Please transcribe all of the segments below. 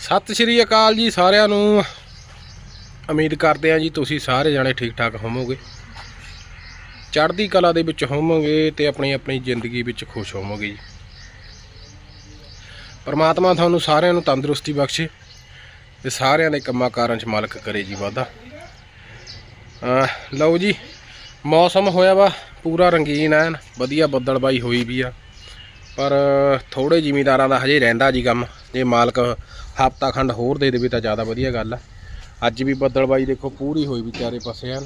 ਸਤਿ ਸ਼੍ਰੀ ਅਕਾਲ ਜੀ ਸਾਰਿਆਂ ਨੂੰ। ਉਮੀਦ ਕਰਦੇ ਹਾਂ ਜੀ ਤੁਸੀਂ ਸਾਰੇ ਜਾਣੇ ਠੀਕ ਠਾਕ ਹੋਵੋਗੇ। ਚੜ੍ਹਦੀ ਕਲਾ ਦੇ ਵਿੱਚ ਹੋਵੋਗੇ ਤੇ ਆਪਣੀ ਆਪਣੀ ਜ਼ਿੰਦਗੀ ਵਿੱਚ ਖੁਸ਼ ਹੋਵੋਗੇ ਜੀ। ਪਰਮਾਤਮਾ ਤੁਹਾਨੂੰ ਸਾਰਿਆਂ ਨੂੰ ਤੰਦਰੁਸਤੀ ਬਖਸ਼ੇ ਤੇ ਸਾਰਿਆਂ ਦੇ ਕੰਮਾਂ ਕਾਰਾਂ 'ਚ ਮਾਲਕ ਕਰੇ ਜੀ ਵਾਧਾ। ਅਹ ਲਓ ਜੀ, ਮੌਸਮ ਹੋਇਆ ਵਾ, ਪੂਰਾ ਰੰਗੀਨ ਐਨ, ਵਧੀਆ ਬੱਦਲਬਾਈ ਹੋਈ ਵੀ ਆ। ਪਰ ਥੋੜੇ ਜ਼ਿਮੀਦਾਰਾਂ ਦਾ ਹਜੇ ਰਹਿੰਦਾ ਜੀ ਕੰਮ, ਜੇ ਮਾਲਕ ਹਫਤਾ ਖੰਡ ਹੋਰ ਦੇ ਦੇਵੇ ਤਾਂ ਜ਼ਿਆਦਾ ਵਧੀਆ ਗੱਲ ਆ। ਅੱਜ ਵੀ ਬੱਦਲਬਾਈ ਦੇਖੋ, ਪੂਰੀ ਹੋਈ ਵੀ ਚਾਰੇ ਪਾਸੇ ਐਨ।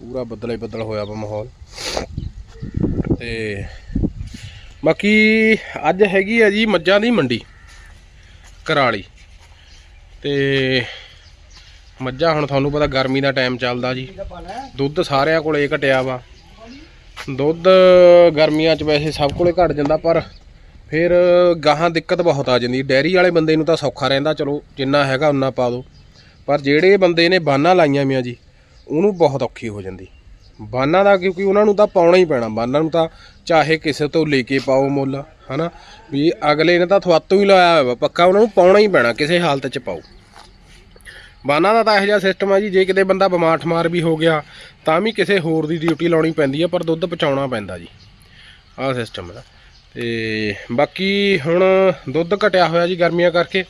ਪੂਰਾ ਬੱਦਲ ਹੀ ਬੱਦਲ ਹੋਇਆ ਵਾ ਮਾਹੌਲ। ਤੇ ਬਾਕੀ ਅੱਜ ਹੈਗੀ ਆ ਜੀ ਮੱਝਾਂ ਦੀ ਮੰਡੀ, ਕਰਾਲੀ। ਤੇ ਮੱਝਾਂ ਹੁਣ ਤੁਹਾਨੂੰ ਪਤਾ ਗਰਮੀ ਦਾ ਟਾਈਮ ਚੱਲਦਾ ਜੀ। ਦੁੱਧ ਸਾਰਿਆਂ ਕੋਲੇ ਘਟਿਆ ਵਾ। ਦੁੱਧ ਗਰਮੀਆਂ 'ਚ ਵੈਸੇ ਸਭ ਕੋਲੇ ਘਟ ਜਾਂਦਾ, ਪਰ ਫਿਰ ਗਾਹਾਂ ਦਿੱਕਤ ਬਹੁਤ ਆ ਜਾਂਦੀ। ਡੈਰੀ ਵਾਲੇ ਬੰਦੇ ਨੂੰ ਤਾਂ ਸੌਖਾ ਰਹਿੰਦਾ ਚਲੋ ਜਿੰਨਾ ਹੈਗਾ ਉਨਾ ਪਾ ਦੋ। ਪਰ ਜਿਹੜੇ ਬੰਦੇ ਨੇ ਬਾਨਾਂ ਲਾਈਆਂ ਮੀਆਂ ਜੀ ਉਹਨੂੰ ਬਹੁਤ ਔਖੀ ਹੋ ਜਾਂਦੀ। ਬਾਨਾਂ ਦਾ ਕਿਉਂਕਿ ਉਹਨਾਂ ਨੂੰ ਤਾਂ ਪਾਉਣਾ ਹੀ ਪੈਣਾ। ਬਾਨਾਂ ਨੂੰ ਤਾਂ ਚਾਹੇ ਕਿਸੇ ਤੋਂ ਲੈ ਕੇ ਪਾਓ ਮੁੱਲ ਹਨਾ? ਵੀ ਅਗਲੇ ਨੇ ਤਾਂ ਥਵਾਤੋਂ ਹੀ ਲਾਇਆ ਹੋਇਆ ਵਾ, ਪੱਕਾ ਉਹਨਾਂ ਨੂੰ ਪਾਉਣਾ ਹੀ ਪੈਣਾ ਕਿਸੇ ਹਾਲਤ 'ਚ ਪਾਓ। ਬਾਨਾਂ ਦਾ ਤਾਂ ਇਹੋ ਜਿਹਾ ਸਿਸਟਮ ਆ ਜੀ ਜੇ ਕਿਤੇ ਬੰਦਾ ਬਿਮਾਰ ਠਮਾਰ ਵੀ ਹੋ ਗਿਆ ਤਾਂ ਵੀ ਕਿਸੇ ਹੋਰ ਦੀ ਡਿਊਟੀ ਲਾਉਣੀ ਪੈਂਦੀ ਆ ਪਰ ਦੁੱਧ ਪਹੁੰਚਾਉਣਾ ਪੈਂਦਾ ਜੀ। ਆਹ ਸਿਸਟਮ ਹੈ ਤੇ ਬਾਕੀ ਹੁਣ ਦੁੱਧ ਘਟਿਆ ਹੋਇਆ ਜੀ ਗਰਮੀਆਂ ਕਰਕੇ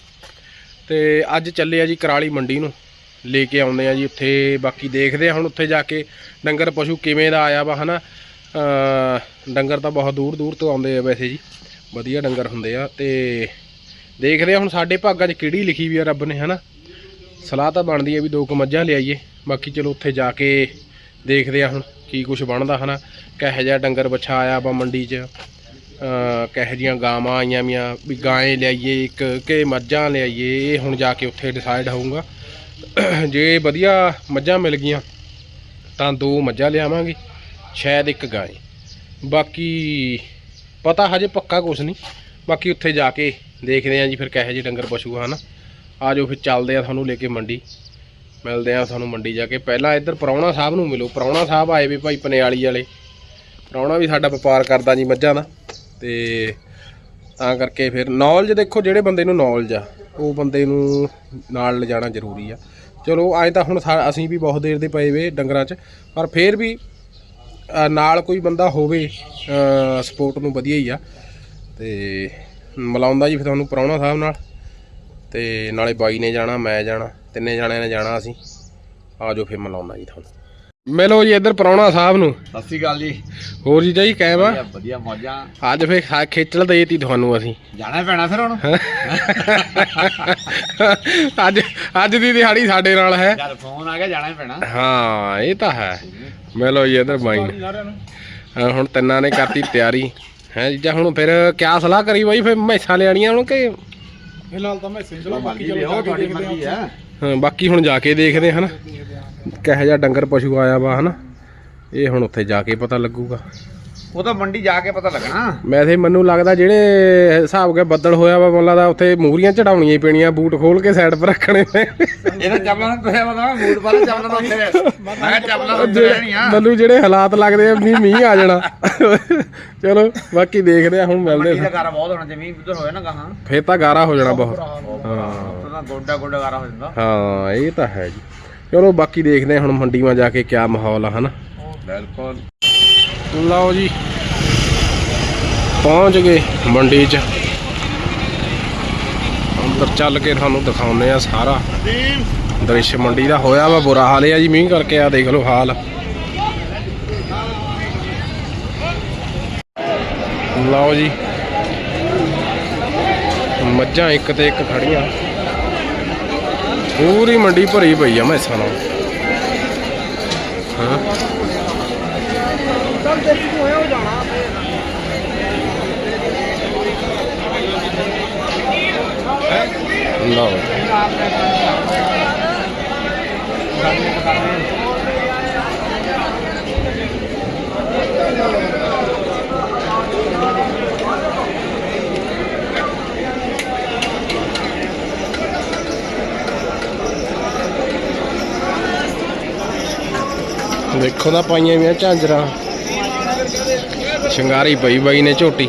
ਤੇ ਅੱਜ ਚੱਲੇ ਆ ਜੀ ਕਰਾਲੀ ਮੰਡੀ ਨੂੰ। ਲੈ ਕੇ ਆਉਂਦੇ ਆ ਜੀ ਉੱਥੇ, ਬਾਕੀ ਦੇਖਦੇ ਆ ਹੁਣ ਉੱਥੇ ਜਾ ਕੇ ਡੰਗਰ ਪਸ਼ੂ ਕਿਵੇਂ ਦਾ ਆਇਆ ਵਾ, ਹਨਾ? ਅਹ ਡੰਗਰ ਤਾਂ ਬਹੁਤ ਦੂਰ ਦੂਰ ਤੋਂ ਆਉਂਦੇ ਆ ਵੈਸੇ ਜੀ। ਵਧੀਆ ਡੰਗਰ ਹੁੰਦੇ ਆ ਤੇ ਦੇਖਦੇ ਆ ਹੁਣ ਸਾਡੇ ਭਾਗਾਂ 'ਚ ਕਿਹੜੀ ਲਿਖੀ ਵੀ ਆ ਰੱਬ ਨੇ, ਹਨਾ? ਸਲਾਹ ਤਾਂ ਬਣਦੀ ਹੈ ਵੀ ਦੋ ਕੁ ਮੱਝਾਂ ਲਿਆਈਏ। ਬਾਕੀ ਚਲੋ ਉੱਥੇ ਜਾ ਕੇ ਦੇਖਦੇ ਆ ਹੁਣ ਕੀ ਕੁਝ ਬਣਦਾ, ਹਨਾ? ਕਿਹੋ ਜਿਹਾ ਡੰਗਰ ਬੱਛਾ ਆਇਆ ਵਾ ਮੰਡੀ 'ਚ। ਕਿਹੋ ਜਿਹੀਆਂ ਗਾਵਾਂ ਆਈਆਂ ਵੀਆਂ ਵੀ ਗਾਂ ਲਿਆਈਏ, ਇੱਕ ਕਿ ਮੱਝਾਂ ਲਿਆਈਏ, ਇਹ ਹੁਣ ਜਾ ਕੇ ਉੱਥੇ ਡਿਸਾਈਡ ਹੋਊਗਾ। ਜੇ ਵਧੀਆ ਮੱਝਾਂ ਮਿਲ ਗਈਆਂ, ਤਾਂ ਦੋ ਮੱਝਾਂ ਲਿਆਵਾਂਗੇ, ਸ਼ਾਇਦ ਇੱਕ ਗਾਂ ਬਾਕੀ ਪਤਾ ਹਜੇ ਪੱਕਾ ਕੁਝ ਨਹੀਂ। ਬਾਕੀ ਉੱਥੇ ਜਾ ਕੇ ਦੇਖਦੇ ਆਂ ਜੀ ਫਿਰ ਕਿਹੋ ਜਿਹੇ ਡੰਗਰ ਪਸ਼ੂ ਆ, ਹਨਾ। ਆ ਜਾਓ ਫਿਰ ਚੱਲਦੇ ਆ ਤੁਹਾਨੂੰ ਲੈ ਕੇ ਮੰਡੀ। ਮਿਲਦੇ ਆ ਤੁਹਾਨੂੰ ਮੰਡੀ ਜਾ ਕੇ। ਪਹਿਲਾਂ ਇੱਧਰ ਪ੍ਰਾਹੁਣਾ ਸਾਹਿਬ ਨੂੰ ਮਿਲੋ। ਪ੍ਰਾਹੁਣਾ ਸਾਹਿਬ ਆਏ ਵੀ ਭਾਈ ਪਨਿਆਲੀ ਵਾਲੇ। ਪ੍ਰਾਹੁਣਾ ਵੀ ਸਾਡਾ ਵਪਾਰ ਕਰਦਾ ਜੀ ਮੱਝਾਂ ਦਾ। ਤੇ ਤਾਂ ਕਰਕੇ ਫਿਰ ਨੌਲੇਜ ਦੇਖੋ ਜਿਹੜੇ ਬੰਦੇ ਨੂੰ ਨੌਲੇਜ ਆ, ਉਹ ਬੰਦੇ ਨੂੰ ਨਾਲ ਲਿਜਾਣਾ ਜ਼ਰੂਰੀ ਆ। ਚਲੋ ਐਂ ਤਾਂ ਹੁਣ ਸਾ- ਅਸੀਂ ਵੀ ਬਹੁਤ ਦੇਰ ਦੇ ਪਏ ਵੇ ਡੰਗਰਾਂ 'ਚ, ਪਰ ਫਿਰ ਵੀ ਨਾਲ ਕੋਈ ਬੰਦਾ ਹੋਵੇ ਸਪੋਰਟ ਨੂੰ ਵਧੀਆ ਹੀ ਆ। ਤੇ ਮਿਲਾਉਂਦਾ ਜੀ ਫਿਰ ਤੁਹਾਨੂੰ ਪ੍ਰਾਹੁਣਾ ਸਾਹਿਬ ਨਾਲ, ਤੇ ਨਾਲੇ ਬਾਈ ਨੇ ਜਾਣਾ, ਮੈਂ ਜਾਣਾ, ਤਿੰਨੇ ਜਾਣਿਆਂ ਨੇ ਜਾਣਾ ਅਸੀਂ। ਆ ਜਾਓ ਫਿਰ ਮਿਲਾਉਂਦਾ ਜੀ ਤੁਹਾਨੂੰ। ਮਿਲੋ ਜੀ ਇੱਧਰ ਪ੍ਰਾਹੁਣਾ ਸਾਹਿਬ ਨੂੰ। ਸਤਿ ਸ਼੍ਰੀ ਅਕਾਲ ਜੀ। ਹੋਰ ਜੀ ਜਾਈ ਕਾਇਮ ਆ? ਵਧੀਆ ਵਧੀਆ ਮੌਜਾਂ। ਅੱਜ ਫੇਰ ਖਾ- ਖੇਚਲ ਦੇਤੀ ਤੁਹਾਨੂੰ ਅਸੀਂ। ਜਾਣਾ ਪੈਣਾ ਫਿਰ ਹੁਣ। ਅੱਜ ਅੱਜ ਦੀ ਦਿਹਾੜੀ ਸਾਡੇ ਨਾਲ ਹੈ। ਜਦ ਫੋਨ ਆ ਗਿਆ ਜਾਣਾ ਹੀ ਪੈਣਾ। ਹਾਂ ਇਹ ਤਾਂ ਹੈ। ਮਿਲੋ ਜੀ ਇੱਧਰ ਬਾਈ ਨੂੰ। ਹੁਣ ਤਿੰਨਾਂ ਨੇ ਕਰਤੀ ਤਿਆਰੀ। ਹੈ ਜੀਜਾ ਹੁਣ ਫਿਰ ਕਿਆ ਸਲਾਹ ਕਰੀ ਬਾਈ? ਫਿਰ ਮੈਸਾਂ ਲੈਣੀਆਂ ਹੁਣ ਕਿ ਫਿਲਹਾਲ ਤਾਂ ਮੈਂ ਸਿੰਗਲ ਚਲੋ ਬਾਕੀ ਚਲੋ ਜਾ ਕੇ ਦੇਖਦੇ ਆ ਹਾਂ, ਬਾਕੀ ਹੁਣ ਜਾ ਕੇ ਦੇਖਦੇ ਹਾਂ ਹਨਾ ਕਿਹੋ ਜਿਹਾ ਡੰਗਰ ਪਸ਼ੂ ਆਇਆ ਵਾ ਹਨਾ? ਇਹ ਹੁਣ ਉੱਥੇ ਜਾ ਕੇ ਪਤਾ ਲੱਗੂਗਾ। ਉਹ ਤਾਂ ਮੰਡੀ ਜਾ ਕੇ ਪਤਾ ਲੱਗਣਾ। ਵੈਸੇ ਮੈਨੂੰ ਲੱਗਦਾ ਜਿਹੜੇ ਹਿਸਾਬ ਕੇ ਬੱਦਲ ਹੋਇਆ ਵਾ ਮੈਨੂੰ ਲੱਗਦਾ ਉੱਥੇ ਮੂਹਰੀਆਂ ਚੜਾਉਣੀਆਂ ਹੀ ਪੈਣੀਆਂ ਬੂਟ ਖੋਲ ਕੇ ਸਾਈਡ 'ਪਰ ਰੱਖਣੇ ਇਹਦਾ ਚੱਪਲਾਂ ਨੂੰ ਤੁਸੀਂ ਪਤਾ ਮੂਡ ਪਰ ਚੱਪਲਾਂ ਤੋਂ ਉੱਥੇ। ਮੈਂ ਕਿਹਾ ਚੱਪਲਾਂ ਤੋਂ ਉੱਥੇ ਰਹਿਣੀਆਂ ਮੈਨੂੰ ਜਿਹੜੇ ਹਾਲਾਤ ਲੱਗਦੇ ਆ ਮੀਂਹ ਮੀਂਹ ਆ ਜਾਣਾ। ਚਲੋ ਬਾਕੀ ਦੇਖਦੇ ਆ ਹੁਣ ਮਿਲਦੇ ਮੰਡੀ ਦਾ ਆ। ਗਾਰਾ ਬਹੁਤ ਹੋਣਾ ਜੇ ਮੀਂਹ ਉਧਰ ਹੋਇਆ ਨਾ ਗਾਹਾਂ। ਫੇਰ ਤਾਂ ਗਾਰਾ ਹੋ ਜਾਣਾ ਬਹੁਤ। ਹਾਂ ਗੋਡਾ ਗੋਡਾ ਗਾਰਾ ਹੋ ਜਾਂਦਾ। ਹਾਂ ਇਹ ਤਾਂ ਹੈ ਜੀ। ਚਲੋ ਬਾਕੀ ਦੇਖਦੇ ਆ ਹੁਣ ਮੰਡੀ ਮਾ ਜਾ ਕੇ ਕਿਆ ਮਾਹੌਲ ਆ ਹਨਾ? ਬਿਲਕੁਲ। ਲਓ ਜੀ ਪਹੁੰਚ ਗਏ ਮੰਡੀ 'ਚ। ਅੰਦਰ ਚੱਲ ਕੇ ਤੁਹਾਨੂੰ ਦਿਖਾਉਂਦੇ ਆ ਸਾਰਾ। ਦ੍ਰਿਸ਼ ਮੰਡੀ ਦਾ ਹੋਇਆ ਵਾ ਬੁਰਾ ਹਾਲ ਹੈ ਜੀ ਮੀਂਹ ਕਰਕੇ ਆ ਦੇਖ ਲਓ ਹਾਲ। ਲਓ ਜੀ ਮੱਝਾਂ ਇੱਕ ਤੇ ਇੱਕ ਖੜੀਆਂ। ਪੂਰੀ ਮੰਡੀ ਭਰੀ ਪਈ ਆ ਮੈਸਾਂ ਨਾਲ ਹਾਂ। ਲਓ। ਦੇਖੋ ਤਾਂ ਪਾਈਆਂ ਵੀਆਂ ਝਾਂਜਰਾਂ। ਸ਼ਿੰਗਾਰੀ ਪਈ ਬਾਈ ਨੇ ਝੋਟੀ।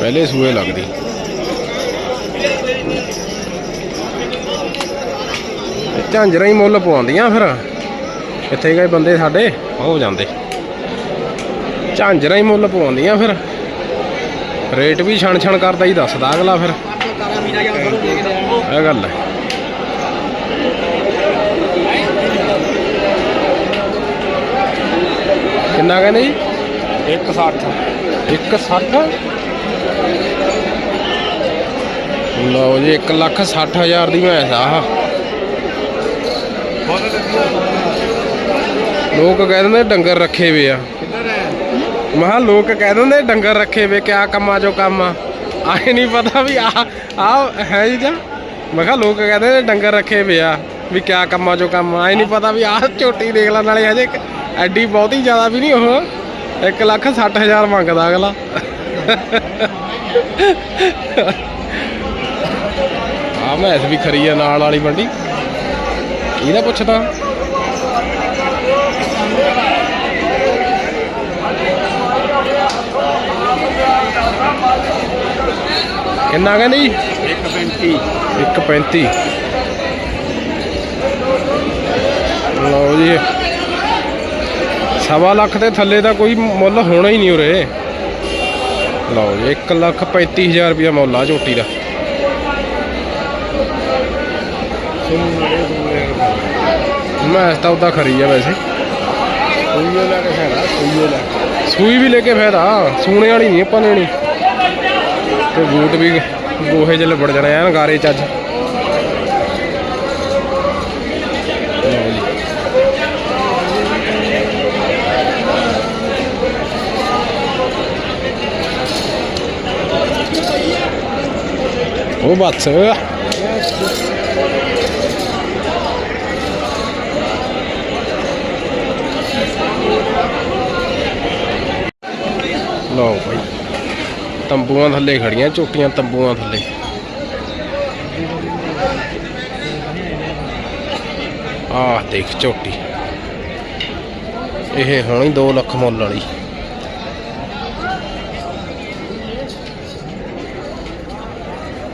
ਪਹਿਲੇ ਸੂਏ ਲੱਗਦੀ। ਇਹ ਝਾਂਜਰਾਂ ਹੀ ਮੁੱਲ ਪਵਾਉਂਦੀਆਂ ਫਿਰ। ਇੱਥੇ ਗਏ ਬੰਦੇ ਸਾਡੇ ਹੋ ਜਾਂਦੇ। ਝਾਂਜਰਾ ਹੀ ਮੁੱਲ ਪਵਾਉਂਦੀਆਂ ਫਿਰ। ਰੇਟ ਵੀ ਛਣ ਛਣ ਕਰਦਾ ਹੀ ਦੱਸਦਾ ਅਗਲਾ ਫਿਰ। ਇਹ ਗੱਲ ਹੈ। ਕਿੰਨਾ ਕਹਿੰਦੇ ਜੀ? 160 160 ਲਓ ਜੀ 1 ਲੱਖ 60 ਹਜ਼ਾਰ ਦੀ ਮੈਸ ਆ। ਆਹ ਲੋਕ ਕਹਿ ਦਿੰਦੇ ਡੰਗਰ ਰੱਖੇ ਵੇ ਆ। ਮੈਂ ਕਿਹਾ ਲੋਕ ਕਹਿ ਦਿੰਦੇ ਡੰਗਰ ਰੱਖੇ ਵੇ ਕਿਆ ਕੰਮਾਂ ਚੋਂ ਕੰਮ ਆ। ਆਏ ਨਹੀਂ ਪਤਾ ਵੀ ਆ ਆ ਹੈ ਜੀ ਜਾਂ? ਮੈਂ ਕਿਹਾ ਲੋਕ ਕਹਿੰਦੇ ਡੰਗਰ ਰੱਖੇ ਵੇ ਆ ਵੀ ਕਿਆ ਕੰਮਾਂ ਚੋਂ ਕੰਮ ਆਏ ਨਹੀਂ ਪਤਾ ਵੀ ਆਹ ਝੋਟੀ ਦੇਖ ਲੈ ਨਾਲੇ ਹਜੇ ਐਡੀ ਬਹੁਤੀ ਜ਼ਿਆਦਾ ਵੀ ਨਹੀਂ ਉਹ। 1 ਲੱਖ 60 ਹਜ਼ਾਰ ਮੰਗਦਾ ਅਗਲਾ। ਆ ਮੈਸ ਵੀ ਖਰੀ ਆ ਨਾਲ ਵਾਲੀ ਮੰਡੀ। ਇਹਦਾ ਪੁੱਛਦਾ। ਕਿੰਨਾ ਕਹਿੰਦੇ? ਜੀ 135 135 ਲਓ ਜੀ। ਸਵਾ ਲੱਖ ਦੇ ਥੱਲੇ ਦਾ ਕੋਈ ਮੁੱਲ ਹੋਣਾ ਹੀ ਨਹੀਂ ਉਰੇ। ਲਓ ਜੀ 1 ਲੱਖ 35000 ਰੁਪਇਆ ਮੁੱਲ ਆ ਝੋਟੀ ਦਾ। ਮੈਂ ਤਾਂ ਉਹਦਾ ਖਰੀ ਆ ਵੈਸੇ। ਕੋਈ ਲੈ ਕੇ ਹੈਗਾ ਕੋਈ ਲੈ ਸੂਈ ਵੀ ਲੈ ਕੇ ਫਾਇਦਾ, ਸੂਣੇ ਵਾਲੀ ਨਹੀਂ ਆਪਾਂ ਲੈਣੀ। ਤੇ ਬੂਟ ਵੀ ਗੋਹੇ 'ਚ ਲਿਬੜ ਜਾਣੇ ਐਨ ਗਾਰੇ ਚ ਅੱਜ। ਉਹ ਬੱਸ euh. ਲਓ ਭਾਈ ਤੰਬੂਆਂ ਥੱਲੇ ਖੜੀਆਂ ਚੋਟੀਆਂ ਤੰਬੂਆਂ ਥੱਲੇ। ਆਹ ਦੇਖ ਚੋਟੀ ਇਹ ਹੋਣੀ 2 ਲੱਖ ਮੁੱਲ ਵਾਲੀ।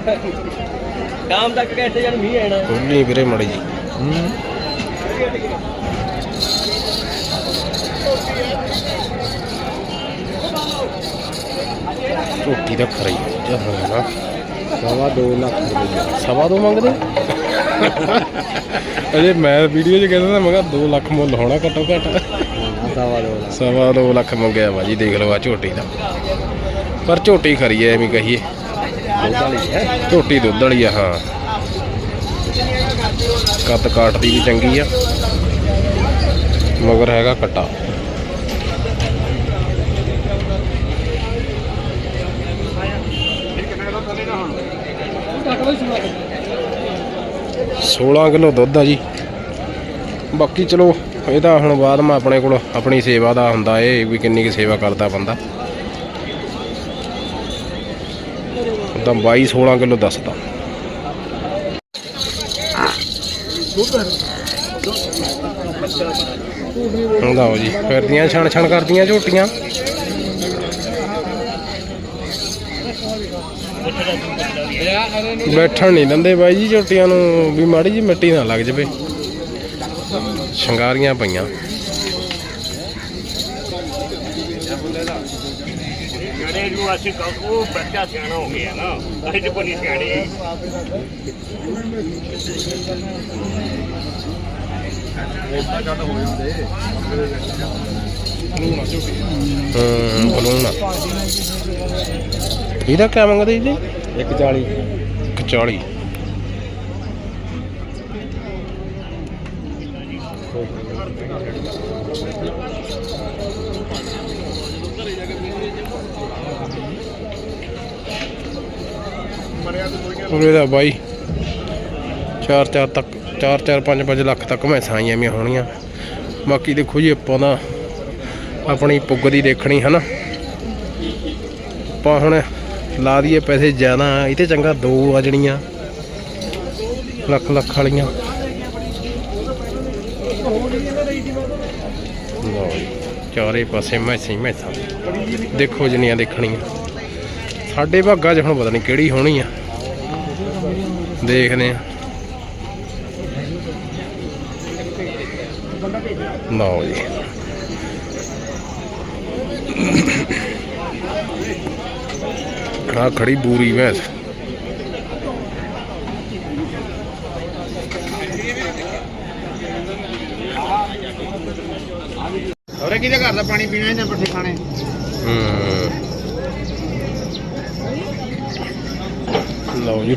ਸ਼ਾਮ ਤੱਕ ਕਹਿੰਦੇ ਯਾਰ ਮੀਂਹ ਆਣਾ ਖੋਲੀ ਵੀਰੇ ਮੜੀ ਜੀ। ਝੋਟੀ ਦਾ ਖਰੀ ਜਹਾਂ ਸਵਾ 2 ਲੱਖ ਰੁਪਏ। ਸਵਾ ਦੋ ਮੰਗਦੇ? ਅਜੇ ਮੈਂ ਵੀਡੀਓ 'ਚ ਕਹਿੰਦਾ ਮੈਂ ਕਿਹਾ 2 ਲੱਖ ਮੁੱਲ ਹੋਣਾ ਘੱਟੋ ਘੱਟ। ਸਵਾ 2 ਲੱਖ। ਸਵਾ 2 ਲੱਖ ਮੰਗਿਆ ਵਾ ਜੀ ਦੇਖ ਲਓ ਆ ਝੋਟੀ ਦਾ। ਪਰ ਝੋਟੀ ਖਰੀ ਐ ਐਵੇਂ ਕਹੀਏ। ਦੁੱਧ ਵਾਲੀ ਹੈ, ਝੋਟੀ ਦੁੱਧ ਵਾਲੀ ਆ, ਹਾਂ। ਕੱਤ ਕਾਟ ਦੀ ਵੀ ਚੰਗੀ ਆ। ਮਗਰ ਹੈਗਾ ਕਟਾ। ਸੋਲਾਂ ਕਿਲੋ ਦੁੱਧ ਆ ਜੀ। ਬਾਕੀ ਚਲੋ, ਇਹ ਤਾਂ ਹੁਣ ਬਾਅਦ ਮੈਂ ਆਪਣੇ ਕੋਲ ਆਪਣੀ ਸੇਵਾ ਦਾ ਹੁੰਦਾ ਇਹ ਵੀ ਕਿੰਨੀ ਕੁ ਸੇਵਾ ਕਰਦਾ ਬੰਦਾ। ਤਾਂ 22 16 ਕਿਲੋ ਦੱਸਦਾ। ਲਓ ਜੀ, ਫਿਰਦੀਆਂ ਛਣ ਛਣ ਕਰਦੀਆਂ ਝੋਟੀਆਂ। ਬੈਠਣ ਨਹੀਂ ਦਿੰਦੇ ਬਾਈ ਜੀ ਝੋਟੀਆਂ ਨੂੰ, ਵੀ ਮਾੜੀ ਜੀ ਮਿੱਟੀ ਨਾ ਲੱਗ ਜਵੇ। ਸ਼ਿੰਗਾਰੀਆਂ ਪਈਆਂ ਜਿਹੜੇ ਨੂੰ ਅਸੀਂ ਕਹੋ ਉਹ ਬੱਚਾ ਸਿਆਣਾ ਹੋ ਗਿਆ ਨਾ। ਅਸੀਂ ਤੇ ਕੋਈ ਨਹੀਂ ਸਿਆਣੇ ਹੂੰ ਬਲੂਨ ਇਹਦਾ ਕਿਆ ਮੰਗਦੇ ਜੀ? 140 40 ਉਰੇ ਦਾ ਬਾਈ। 4 4 ਤੱਕ 4 4 5 5 ਲੱਖ ਤੱਕ ਮੈਸਾਂ ਆਈਆਂ ਮੀਆਂ ਹੋਣੀਆਂ। ਬਾਕੀ ਦੇਖੋ ਜੀ ਆਪਾਂ ਦਾ ਆਪਣੀ ਪੁੱਗ ਦੀ ਦੇਖਣੀ ਹੈ ਨਾ ਆਪਾਂ ਹੁਣ ਲਾ ਦਈਏ ਪੈਸੇ ਜ਼ਿਆਦਾ, ਇਹ ਤੇ ਚੰਗਾ ਦੋ ਆ ਜਣੀਆਂ। ਲੱਖ ਲੱਖ ਵਾਲੀਆਂ। ਚਾਰੇ ਪਾਸੇ ਮੈਸਾਂ ਹੀ ਮੈਸਾਂ ਦੇਖੋ ਜਿੰਨੀਆਂ ਦੇਖਣੀਆਂ। ਸਾਡੇ ਭਾਗਾਂ 'ਚ ਹੁਣ ਪਤਾ ਨਹੀਂ ਕਿਹੜੀ ਹੋਣੀ ਆ। ਦੇਖਦੇ ਆ। ਲਓ ਜੀ। ਆ ਖੜੀ ਬੂਰੀ ਭੈਂਸ ਔਰੇ ਕਿਹਦੇ ਘਰ ਦਾ ਪਾਣੀ ਪੀਣਾ ਇਹਨੇ ਪੱਠੇ ਖਾਣੇ? ਹੂੰ। ਲਓ ਜੀ।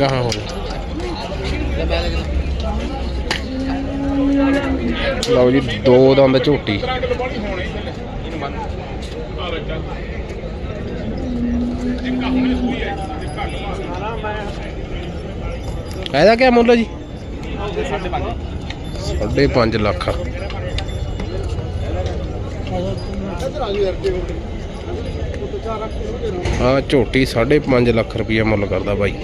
ਗਾਹਾਂ ਹੋ ਲਓ ਜੀ, ਦੋ ਦੰਦ ਝੋਟੀ। ਇਹਦਾ ਕੀ ਮੁੱਲ ਹੈ ਜੀ? 5.5 ਲੱਖ ਹਾਂ ਝੋਟੀ 5.5 ਲੱਖ ਰੁਪਈਆ ਮੁੱਲ ਕਰਦਾ ਬਾਈ।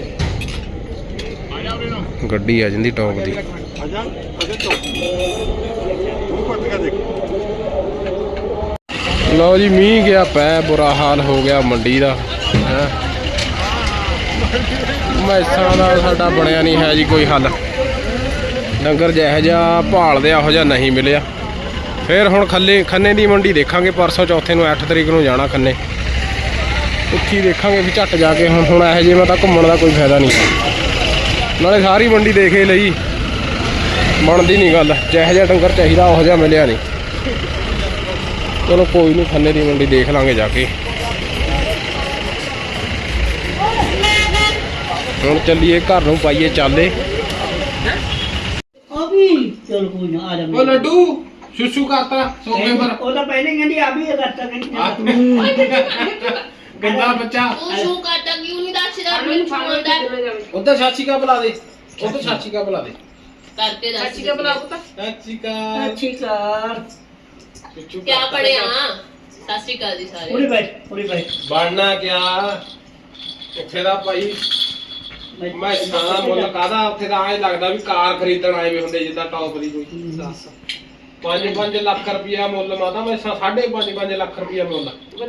ਗੱਡੀ ਆ ਜਾਂਦੀ ਟੌਪ ਦੀ। ਲਓ ਜੀ ਮੀਂਹ ਗਿਆ ਪੈ ਬੁਰਾ ਹਾਲ ਹੋ ਗਿਆ ਮੰਡੀ ਦਾ ਹੈਂ। ਮੈਸਾਂ ਦਾ ਸਾਡਾ ਬਣਿਆ ਨਹੀਂ ਹੈ ਜੀ ਕੋਈ ਹੱਲ। ਡੰਗਰ ਜਿਹੋ ਜਿਹਾ ਭਾਲਦੇ ਆ ਉਹੋ ਜਿਹਾ ਨਹੀਂ ਮਿਲਿਆ। ਫਿਰ ਹੁਣ ਖੱਲੇ ਖੰਨੇ ਦੀ ਮੰਡੀ ਦੇਖਾਂਗੇ ਪਰਸੋਂ ਚੌਥੇ ਨੂੰ 8 ਤਰੀਕ ਨੂੰ ਜਾਣਾ ਖੰਨੇ। ਉੱਥੀ ਦੇਖਾਂਗੇ ਵੀ ਝੱਟ ਜਾ ਕੇ ਹੁਣ ਹੁਣ ਇਹੋ ਜਿਹੇ ਮੈਂ ਤਾਂ ਘੁੰਮਣ ਦਾ ਕੋਈ ਫਾਇਦਾ ਨਹੀਂ। ਨਾਲੇ ਸਾਰੀ ਮੰਡੀ ਦੇਖੇ ਲਈ। ਬਣਦੀ ਨਹੀਂ ਗੱਲ। ਜਿਹੋ ਜਿਹਾ ਡੰਗਰ ਚਾਹੀਦਾ ਉਹ ਜਿਹਾ ਮਿਲਿਆ ਨਹੀਂ ਚਲੋ ਕੋਈ ਨਹੀਂ ਖੰਨੇ ਦੀ ਮੰਡੀ ਦੇਖ ਲਾਂਗੇ ਜਾ ਕੇ। ਹੁਣ ਚੱਲੀਏ ਘਰ ਨੂੰ ਪਾਈਏ ਚਾਲੇ। ਲੱਡੂ ਸ਼ੁਸ਼ੂ ਕਰਤਾ ਸੋਕੇ ਪਰ। ਉਹ ਪਹਿਲੇ ਕਹਿੰਦੀ ਆ ਵੀ ਕਰਤਾ ਕਹਿੰਦੀ ਕਿੰਨਾ ਬੱਚਾ। ਤੂੰ ਸ਼ੂ ਕਰਦਾ ਕਿਉਂ ਨਹੀਂ ਦੱਸਦਾ ਮੈਨੂੰ ਫੋਨ ਦਾ ਉਧਰ ਸਾਚੀ ਕਾ ਬੁਲਾ ਦੇ। ਉਧਰ ਸਾਚੀ ਕਾ ਬੁਲਾ ਦੇ। ਕਰਕੇ ਦੱਸ ਸੱਚੀ ਕਾ ਬੁਲਾ ਪੁੱਤ। ਸਾਚੀ ਕਾ। ਅੱਛੀ ਕਰ ਚੁੱਚੂ ਕਿਆ ਪੜਿਆ ਸਤਿ ਸ਼੍ਰੀ ਅਕਾਲ ਸਾਰੇ ਉਰੇ ਬੈਠ ਉਰੇ ਬੈਠ ਬਣਨਾ ਕਿਆ? ਉੱਥੇ ਦਾ ਭਾਈ ਮੈਂ ਸਾਰਾ ਮੁੱਲ ਕਾਦਾ ਉੱਥੇ ਦਾ ਕਾਰ ਖਰੀਦਣ ਦੱਸ 5-5 ਲੱਖ ਰੁਪਇਆ ਮੁੱਲ ਮਾਤਾ ਮੈਂ 5.5 ਲੱਖ ਰੁਪਇਆ ਮੁੱਲ। ਨਹੀਂ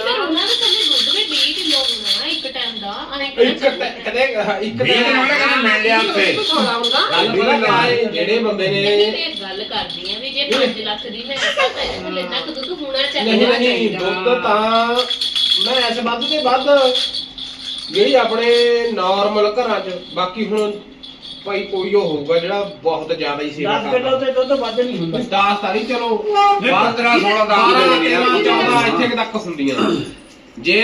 ਫਿਰ ਉਹਨਾਂ ਦੇ ਥੱਲੇ ਦੁੱਧ ਵੀ 20 ਕਿਲੋ ਹੋਣਾ ਇੱਕ ਟਾਈਮ ਦਾ। ਆਏ ਇੱਕ ਟੈ- ਕਦੇ ਇੱਕ ਵੀਹ ਦਿਨ ਉਹਨੇ ਕਹਿੰਦਾ ਮਿਲ ਲਿਆ ਉੱਥੇ। ਥੋੜਾ ਹੁੰਦਾ ਗੱਲ ਪਤਾ ਕਿਆ ਹੈ? ਜਿਹੜੇ ਬੰਦੇ ਨਹੀਂ ਨੇ ਤੇ ਗੱਲ ਕਰਦੀ ਆ ਵੀ ਜੇ 5 ਲੱਖ ਦੀ ਮੈਂ ਤਾਂ ਇਹਦੇ ਥੱਲੇ ਤੱਕ ਦੁੱਧ ਹੋਣਾ ਨਹੀਂ ਚਾਹੀਦਾ ਨਹੀਂ ਦੁੱਧ ਤਾਂ ਮੈਂ ਐਸ ਵੱਧ ਤੇ ਵੱਧ ਜਿਹੜੀ ਆਪਣੇ ਨਾਰਮਲ ਘਰਾਂ 'ਚ। ਬਾਕੀ ਹੁਣ ਭਾਈ ਕੋਈ ਉਹ ਹੋਊਗਾ ਜਿਹੜਾ ਬਹੁਤ ਜ਼ਿਆਦਾ ਹੀ ਸੇਵਾ 10 ਕਿਲੋ ਤੇ ਦੁੱਧ ਵੱਧ ਨਹੀਂ ਹੁੰਦਾ। 10 ਤਾਂ ਨਹੀਂ ਚਲੋ 15 16 ਦਾਮ ਦੇ ਦਿੰਦੇ ਆ 14 ਇੱਥੇ ਕੁ ਤੱਕ ਹੁੰਦੀਆਂ। ਜੇ